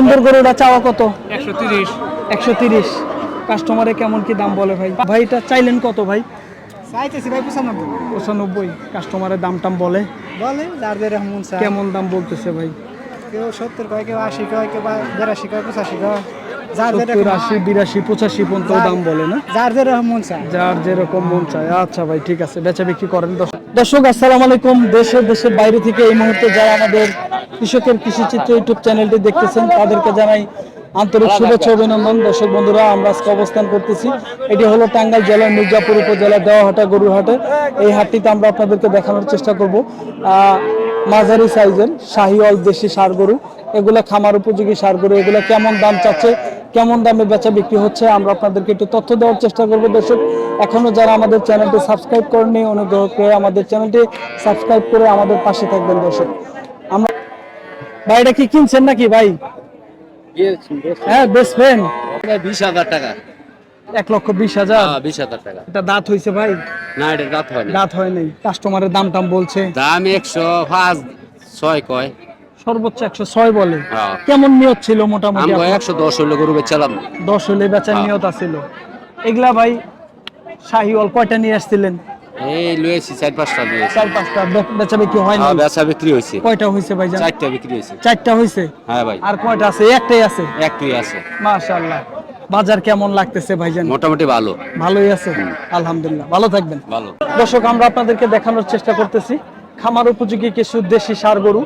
সুন্দর গরুটা চাওয়া কত? একশো তিরিশ। একশো তিরিশ। কাস্টমারে কেমন কি দাম বলে ভাই? ভাই এটা চাইলেন কত ভাই? চাইতেছি ভাই পঁচানব্বই। পঁচানব্বই। কাস্টমারের দাম টাম বলে? বলে যার যে রহমান স্যার কেমন দাম বলতেছে ভাই? কেউ সত্তর কয় কেউ আশি কয় কেউ বিরাশি কয় পঁচাশি কয়। সত্তর আশি বিরাশি পঁচাশি পর্যন্ত দাম বলে না? যার যার যেরকম মন চায়। আচ্ছা ভাই ঠিক আছে। বেচা বিক্রি করেন দর্শক- দর্শক আসসালামু আলাইকুম। দেশে দেশের বাইরে থেকে এই মুহূর্তে যারা আমাদের কৃষকের কৃষি চিত্র ইউটিউব চ্যানেলটি দেখতেছেন, তাদেরকে জানাই আন্তরিক শুভেচ্ছা, অভিনন্দন। দর্শক বন্ধুরা, আমরা আজকে অবস্থান করতেছি। এটি হলো টাঙ্গাইল জেলার মির্জাপুর উপজেলার দেওয়াহাটা গরুর হাটে এই হাটটিতে আমরা আপনাদেরকে দেখানোর চেষ্টা করব। মাঝারি সাইজের শাহিওয়াল দেশি সার গরু। এগুলা খামার উপযোগী সার গরু। এগুলা কেমন দাম চাচ্ছে, কেমন দামে বেচা বিক্রি হচ্ছে, আমরা আপনাদেরকে একটু তথ্য দেওয়ার চেষ্টা করব। দর্শক, এখনও যারা আমাদের চ্যানেলটি সাবস্ক্রাইব করেনি অনুগ্রহ করে আমাদের চ্যানেলটি সাবস্ক্রাইব করে আমাদের পাশে থাকবেন। দর্শক ভাইটা কি কিনছেন নাকি ভাই? হ্যাঁ বেস্ট ফ্রেন্ড বিশ হাজার টাকা। এক লক্ষ বিশ হাজার? হ্যাঁ, বিশ হাজার টাকা। এটা দাঁত হয়েছে ভাই? না এটা রাত হয় দাঁত হয় নাই। কাস্টমারের দাম টাম বলছে। দাম একশো পাঁচ ছয় কয়। সর্বোচ্চ একশো ছয় বলে। হ্যাঁ। কেমন নিয়ত ছিল মোটামুটি একশো দশ হইলে গরু বেচালাম দশ হলে বেচার হ্যাঁ। নিয়ত আছিল। এগুলা ভাই শাহিওয়াল কয়টা নিয়ে আসছিলেন? এই লয়েছি চার পাঁচটা লয়েছি চার পাঁচটা। বেচা বিক্রি হয় না বেচা বিক্রি হয়েছে কয়টা হয়েছে ভাই চারটা বিক্রি হয়েছে চারটা হয়েছে হ্যাঁ ভাই। আর কয়টা আছে? একটাই আছে? একটাই আছে। মাশাআল্লাহ। বাজার কেমন লাগতেছে ভাইজান মোটামুটি ভালো। ভালোই আছে? আলহামদুলিল্লাহ। ভালো থাকবেন। ভালো। দর্শক আমরা আপনাদেরকে দেখানোর চেষ্টা করতেছি। খামার উপযোগী কিছু দেশি সার গরু।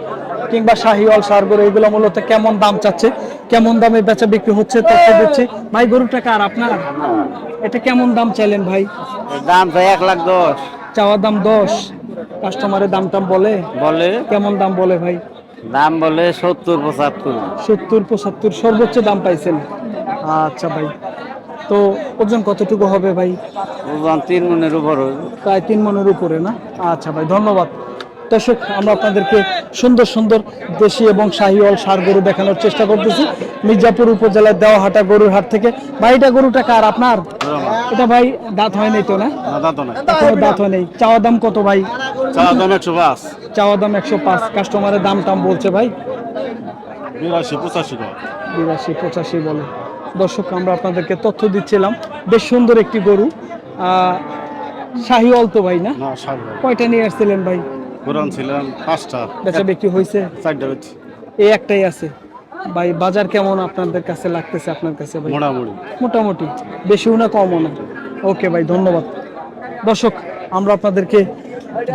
কিংবা শাহিওয়াল সার গরু এগুলো মূলত কেমন দাম চাচ্ছে কেমন দামে বেচা বিক্রি হচ্ছে তথ্য দিচ্ছি। ভাই গরুটা কার আপনার? এটা কেমন দাম চাইলেন ভাই? দাম তো এক লাখ দশ। চাওয়ার দাম দশ। কাস্টমারের দাম টাম বলে? বলে? কেমন দাম বলে ভাই? দাম বলে সত্তর পঁচাত্তর। সত্তর পঁচাত্তর সর্বোচ্চ দাম পাইছেন। আচ্ছা ভাই তো ওজন কতটুকু হবে ভাই? তিন মনের উপর প্রায় তিন মনের উপরে না? আচ্ছা ভাই ধন্যবাদ। দর্শক আমরা আপনাদেরকে সুন্দর সুন্দর দেশি এবং শাহিওয়াল সার গরু দেখানোর চেষ্টা করতেছি। মির্জাপুর উপজেলার দেওয়াহাটা গরুর হাট থেকে। ভাই এটা গরুটা কার? আপনার? এটা ভাই দাঁত হয় নাই তো না? এখনও দাঁত হয় নাই। চাওয়া দাম কত ভাই? দাম একশো পাঁচ। চাওয়া দাম একশো পাঁচ। কাস্টমারের দাম টাম বলছে ভাই? বিরাশি পঁচাশি বিরাশি পঁচাশি বলে। দর্শক আমরা আপনাদেরকে তথ্য দিচ্ছিলাম। বেশ সুন্দর একটি গরু। আহ, শাহিওয়াল তো ভাই না? কয়টা নিয়ে আসছিলেন ভাই? কোরআন ছিলাম পাঁচটা বেচা বিক্রি হয়েছে চারটা বেচি। এই একটাই আছে। ভাই বাজার কেমন আপনাদের কাছে লাগতেছে আপনার কাছে ভাই? মোটামুটি। মোটামুটি। বেশিও না কমও না। ওকে ভাই ধন্যবাদ। দর্শক আমরা আপনাদেরকে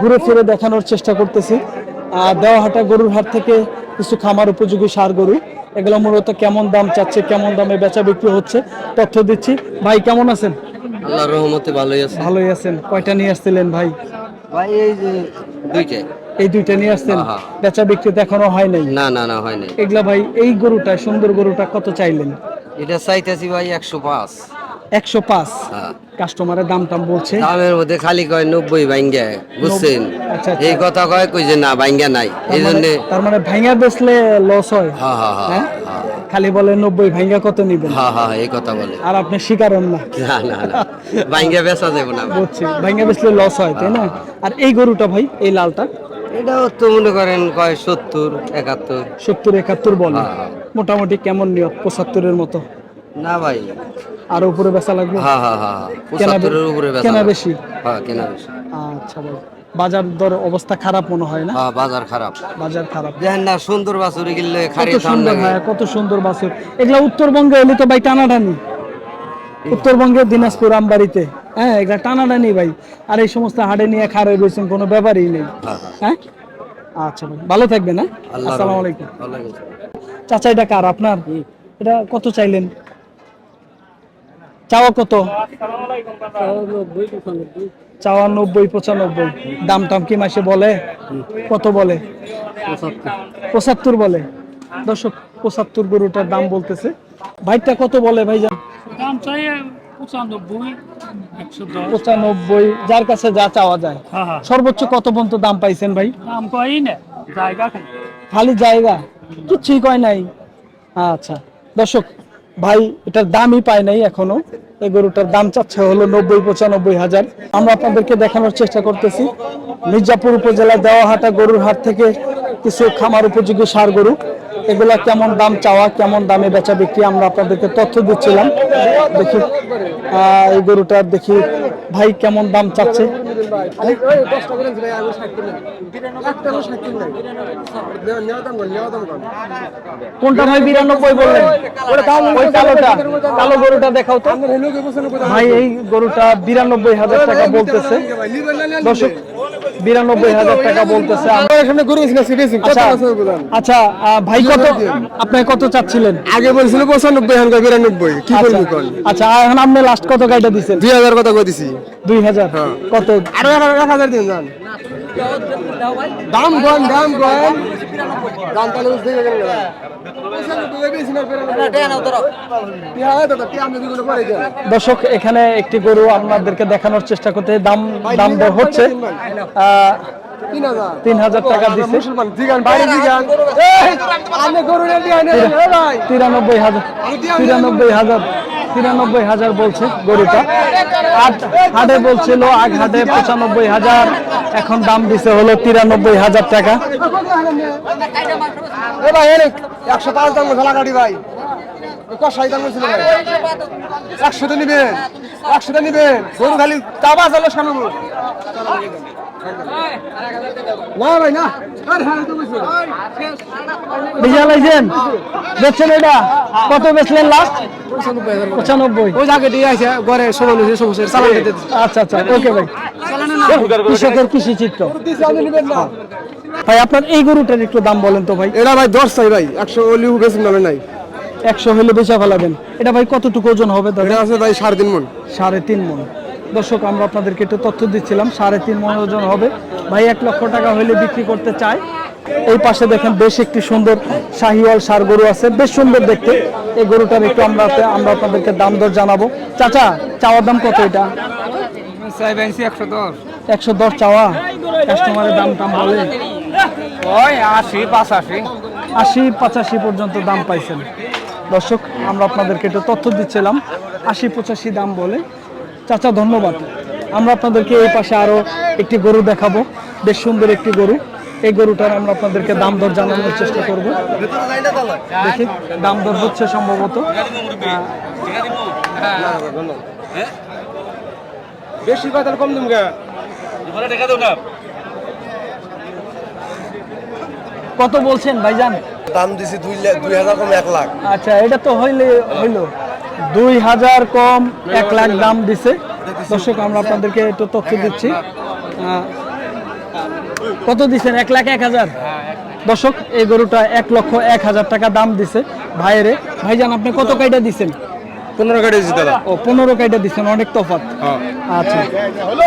ঘুরে ফিরে দেখানোর চেষ্টা করতেছি। আর দেওয়া দেওয়াহাটা গরুর হাট থেকে কিছু খামার উপযোগী সার গরু। এগুলো মূলত কেমন দাম চাচ্ছে কেমন দামে বেচা বিক্রি হচ্ছে তথ্য দিচ্ছি। ভাই কেমন আছেন? আল্লাহ রহমতে ভালোই আছে। ভালোই আছেন। কয়টা নিয়ে আসছিলেন ভাই? ভাই এই যে দুইটাই। এই দুইটা নিয়ে আসছেন হ্যাঁ। বেচা বিক্রি তো এখনও হয় নাই। না না না হয় নাই। এগুলা ভাই এই গরুটা সুন্দর গরুটা কত চাইলেন? এটা চাইতেছি ভাই একশো পাঁচ। একশো পাঁচ? হ্যাঁ। কাস্টমারের দাম টাম বলছে। দামের মধ্যে খালি কয় নব্বই ভাঙ্গা বুঝছেন? আচ্ছা, আচ্ছা। এই কথা কয় কই যে না ভাঙ্গা নাই। এই জন্য তার মানে ভাইঙ্গা বেচলে লস হয় হ্যাঁ হ্যাঁ হ্যাঁ? হ্যাঁ? খালি বলে নব্বই ভাইঙ্গা কত নিবেন? হ্যাঁ হ্যাঁ এই কথা বলে। আর আপনি শিকারেন না। না না না ভাঙ্গা বেচা যাবে না। বুঝছি ভাইঙ্গা বেচলে লস হয় তাই না? আর এই গরুটা ভাই এই লালটা? এটাও তো মনে করেন কয় সত্তর একাত্তর। সত্তর একাত্তর বলে। হ্যাঁ। মোটামুটি কেমন নিয়ত? পঁচাত্তরের মতো। না ভাই। আর উপরে বেচা লাগবে? হ্যাঁ হ্যাঁ হ্যাঁ হ্যাঁ। পঁচাত্তরের উপরে বেচা কেনা বেশি? হ্যাঁ কেনা বেশি। আচ্ছা ভাই। বাজার দর অবস্থা খারাপ মনে হয় না? হ্যাঁ বাজার খারাপ। বাজার খারাপ। দেখেন না সুন্দর বাছুরি কত সুন্দর লাগে কত সুন্দর বাসুর এগুলা উত্তরবঙ্গে এলে তো ভাই টানাটানি। উত্তরবঙ্গের দিনাজপুর আমবাড়িতে। হ্যাঁ এগুলা টানাটানি ভাই। আর এই সমস্ত হাড়ে নিয়ে খারে রয়েছেন কোনো ব্যাপারই নেই। হ্যাঁ, হ্যাঁ। হ্যাঁ? আচ্ছা ভাই ভালো থাকবেন হ্যাঁ? আসসালামু আলাইকুম। চাচা এটা কার আপনার? এটা কত চাইলেন? চাওয়া কত? চাওয়া নব্বই পঁচানব্বই। দাম টাম কি মাসে বলে? কত বলে? পঁচাত্তর বলে। দর্শক পঁচাত্তর গরুটার দাম বলতেছে। ভাইটা কত বলে ভাইজান? দাম চাই পঁচানব্বই যার কাছে যা চাওয়া যায়। হ্যাঁ হ্যাঁ। সর্বোচ্চ কত পর্যন্ত দাম পাইছেন ভাই? দাম কই না জায়গা খালি। খালি জায়গা? কিচ্ছুই কয় নাই? আচ্ছা। দর্শক ভাই, এটার দামই পায় নাই এখনও। এই গরুটার দাম চাচ্ছে হলো নব্বই, পঁচানব্বই হাজার। আমরা আপনাদেরকে দেখানোর চেষ্টা করতেছি। মির্জাপুর উপজেলার দেওয়াহাটা গরুর হাট থেকে কিছু খামার উপযোগী সার গরু। এগুলা কেমন দাম চাওয়া কেমন দামে বেচা বিক্রি আমরা আপনাদেরকে তথ্য দিচ্ছিলাম। দেখি এই গরুটার দেখি ভাই কেমন দাম চাচ্ছে? কোনটা ভাই বিরানব্বই বললেন? ওই কালোটা কালো গরুটা দেখাও তো। ভাই এই গরুটা বিরানব্বই হাজার টাকা বলতেছে। দর্শক বিরানব্বই হাজার টাকা বলতেছে। আচ্ছা, আচ্ছা ভাই কত আপনি কত চাচ্ছিলেন? আগে বলছিল পঁচানব্বই এখন বিরানব্বই। কি আচ্ছা, আচ্ছা এখন আপনি লাস্ট কত গাইটা দিচ্ছেন দুই হাজার কথা কই দিছি। দুই হাজার। কত? আরও এক এক হাজার দিন যান। দাম কম দাম কম দর্শক, এখানে একটি গরু আপনাদেরকে দেখানোর চেষ্টা করতে দাম দাম দর হচ্ছে তিন হাজার টাকা দিচ্ছে তিরানব্বই হাজার তিরানব্বই হাজার তিরানব্বই হাজার বলছে গরুটা। আট হাটে বলছিল আগ হাটে পঁচানব্বই হাজার। এখন দাম দিছে হলো তিরানব্বই হাজার টাকা। একশো পাঁচ দাম ভাই। কষাই দাম একশোতে নিবেন একশোতে নিবেন। গরু খালি চাবা চালো সামনে না ভাই না হ্যাঁ এটা? কত বেচলেন লাস্ট পঁচানব্বই। ওই জায়গায় দিয়ে আছে ঘরে সমান হয়েছে সমস্যা চালান আচ্ছা আচ্ছা ওকে ভাই। কৃষকের কৃষি চিত্র ভাই আপনার এই গরুটার একটু দাম বলেন তো ভাই। এটা ভাই দশ চাই ভাই একশো লিউ বেশি নামে নাই। একশো হলে বেচা ফেলাবেন এটা ভাই কতটুকু ওজন হবে দাদা? আছে ভাই সাড়ে তিন মন সাড়ে তিন মন দর্শক আমরা আপনাদেরকে একটু তথ্য দিচ্ছিলাম সাড়ে তিন মন ওজন হবে। ভাই এক লক্ষ টাকা হলে বিক্রি করতে চায়। এই পাশে দেখেন বেশ একটি সুন্দর শাহিওয়াল সার গরু আছে বেশ সুন্দর দেখতে। এই গরুটার একটু আমরা আমরা আপনাদেরকে দাম দর জানাব। চাচা চাওয়ার দাম কত এটা? একশো দশ। একশো দশ চাওয়া? কাস্টমারের দাম টাম বলে? ওই আশি পাঁচাশি। আশি পঁচাশি পর্যন্ত দাম পাইছেন। দর্শক আমরা আপনাদেরকে একটু তথ্য দিচ্ছিলাম আশি পঁচাশি দাম বলে। চাচা ধন্যবাদ। আমরা আপনাদেরকে এই পাশে আরও একটি গরু দেখাবো বেশ সুন্দর একটি গরু। এই গরুটার আমরা আপনাদেরকে দাম দর জানানোর চেষ্টা করব। দেখি দাম দর হচ্ছে সম্ভবত। বেশি কথা কম দিম কত বলছেন ভাইজান? দাম দিছি দুই লাখ দুই হাজার কম এক লাখ। আচ্ছা এটা তো হইলে হইল। দুই হাজার কম এক লাখ দাম দিছে। দর্শক আমরা আপনাদেরকে একটু তথ্য দিচ্ছি। কত দিছেন? এক লাখ এক হাজার? দর্শক এই গরুটা এক লক্ষ এক হাজার টাকা দাম দিছে ভাইয়েরে ভাইজান আপনি কত কাইটা দিছেন? পনেরো দিছি দাদা। ও পনেরো কাইটা দিচ্ছেন অনেক তফাৎ। আচ্ছা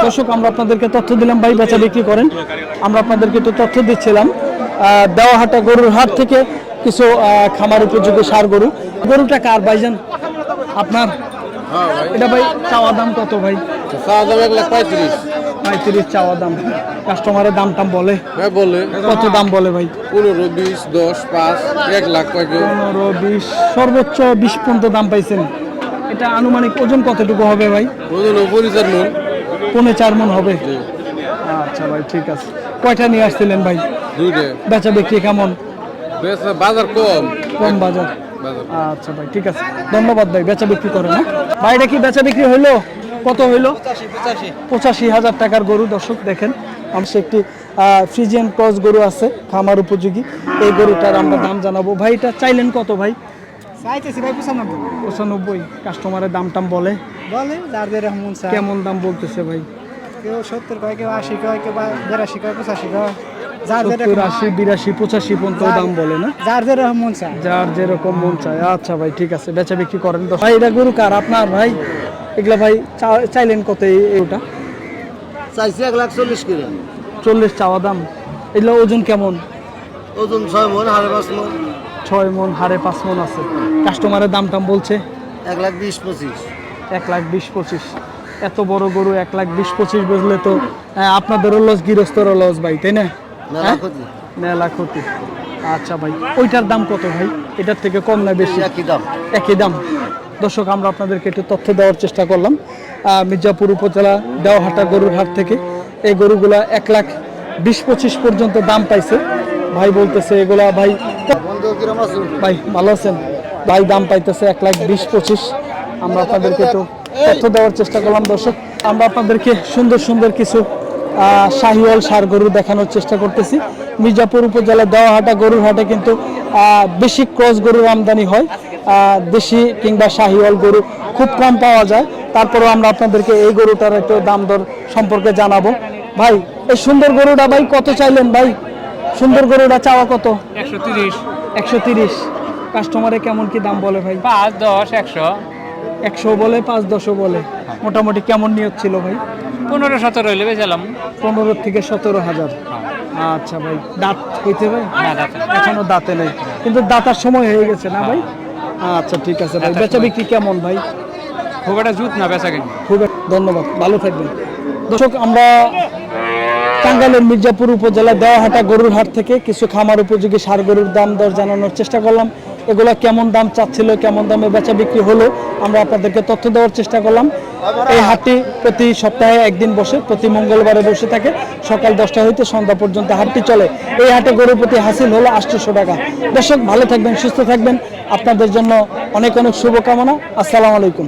দর্শক আমরা আপনাদেরকে তথ্য দিলাম ভাই বেচা বিক্রি করেন। আমরা আপনাদেরকে একটু তথ্য দিচ্ছিলাম। দেওয়াহাটা গরুর হাট থেকে কিছু খামার উপযোগী সার গরু। গরুটা কার ভাইজান আপনার? এটা ভাই চাওয়া দাম কত ভাই? চাওয়া দাম এক লাখ পঁয়ত্রিশ। পঁয়ত্রিশ চাওয়া দাম। কাস্টমারের দাম টাম বলে? হ্যাঁ বলে। কত দাম বলে ভাই? পনেরো বিশ দশ পাঁচ এক লাখ পনেরো বিশ সর্বোচ্চ বিশ পর্যন্ত দাম পাইছেন। এটা আনুমানিক ওজন কতটুকু হবে ভাই? ওজন পরিচার মন। পৌনে চার মন হবে? আচ্ছা ভাই ঠিক আছে। কয়টা নিয়ে আসছিলেন ভাই? বেচা বিক্রি কেমন? বাজার কম। কম বাজার। আচ্ছা ভাই ঠিক আছে। ধন্যবাদ ভাই বেচা বিক্রি করেন হ্যাঁ? ভাই এটা কি বেচা বিক্রি হইল? কত হইল? পঁচাশি হাজার টাকার গরু দর্শক দেখেন। আমার সে একটি ফ্রিজিয়ান ক্রস গরু আছে খামার উপযোগী। এই গরুটার আমরা দাম জানাব। ভাই এটা চাইলেন কত ভাই? চাইতেছি ভাই পঁচানব্বই। পঁচানব্বই। কাস্টমারের দাম টাম বলে। বলে যার কেমন দাম বলতেছে ভাই? কেউ সত্তর কয় কেউ আশি কয় কেউ বা বিরাশি কয় পঁচাশি কয়। সত্তর আশি বিরাশি পঁচাশি পর্যন্ত দাম বলে না? যার স্যার যার যেরকম মন চায়। আচ্ছা ভাই ঠিক আছে। বেচা বিক্রি করেন তো। ভাই এটা গরু কার? আপনার ভাই? এগুলা ভাই চাইলেন কত এইটা চাইছি এক লাখ চল্লিশ করে চল্লিশ চাওয়া দাম। এগুলো ওজন কেমন? ওজন ছয় মন হাড়ে পাঁচ মন। ছয় মন হাড়ে পাঁচ মন আছে। কাস্টমারের দাম টাম বলছে? এক লাখ বিশ পঁচিশ। এক লাখ বিশ পঁচিশ। এত বড় গরু এক লাখ বিশ পঁচিশ বুঝলে তো আপনাদেরও লস গৃহস্থরও লস ভাই তাই না? মেলা হ্যাঁ? ক্ষতি। আচ্ছা ভাই ওইটার দাম কত ভাই? এটার থেকে কম না বেশি? একই দাম। একই দাম। দর্শক আমরা আপনাদেরকে একটু তথ্য দেওয়ার চেষ্টা করলাম। মির্জাপুর উপজেলা দেওয়াহাটা গরুর হাট থেকে এই গরুগুলা এক লাখ বিশ পঁচিশ পর্যন্ত দাম পাইছে। ভাই বলতেছে এগুলা ভাই ভাই ভালো আছেন? ভাই দাম পাইতেছে এক লাখ বিশ পঁচিশ। আমরা আপনাদেরকে একটু তথ্য দেওয়ার চেষ্টা করলাম দর্শক। আমরা আপনাদেরকে সুন্দর সুন্দর কিছু শাহিওয়াল সার গরু দেখানোর চেষ্টা করতেছি। মির্জাপুর উপজেলার দেওয়াহাটা গরুর হাটে কিন্তু বেশি ক্রস গরুর আমদানি হয়। দেশি কিংবা শাহিওয়াল গরু খুব কম পাওয়া যায়। তারপরেও আমরা আপনাদেরকে এই গরুটার একটু দাম দর সম্পর্কে জানাব। ভাই এই সুন্দর গরুটা ভাই কত চাইলেন ভাই? সুন্দর গরুটা চাওয়া কত? একশো তিরিশ। একশো তিরিশ। কাস্টমারে কেমন কি দাম বলে ভাই? পাঁচ দশ একশো। একশো বলে পাঁচ দশও বলে। মোটামুটি কেমন নিয়োগ ছিল ভাই? পনেরো সতেরো হইলে বেচালাম। পনেরো থেকে সতেরো হাজার। আচ্ছা ভাই দাঁত হইতে ভাই? না। এখনও দাঁতে নেই কিন্তু দাঁতার সময় হয়ে গেছে না ভাই? আচ্ছা ঠিক আছে ভাই। বেচা বিক্রি কেমন ভাই? খুব একটা জুত না বেচা কিনি। খুব ধন্যবাদ ভালো থাকবেন। দর্শক আমরা টাঙ্গাইলের মির্জাপুর উপজেলা দেওয়াহাটা গরুর হাট থেকে কিছু খামার উপযোগী সার গরুর দাম দর জানানোর চেষ্টা করলাম। এগুলো কেমন দাম চাচ্ছিল, কেমন দামে বেচা বিক্রি হলো, আমরা আপনাদেরকে তথ্য দেওয়ার চেষ্টা করলাম। এই হাটটি প্রতি সপ্তাহে একদিন বসে, প্রতি মঙ্গলবারে বসে থাকে। সকাল দশটা হইতে সন্ধ্যা পর্যন্ত হাটটি চলে। এই হাটে গরু প্রতি হাসিল হলো আটশোশো টাকা। দর্শক, ভালো থাকবেন, সুস্থ থাকবেন। আপনাদের জন্য অনেক অনেক শুভকামনা। আসসালাম আলাইকুম।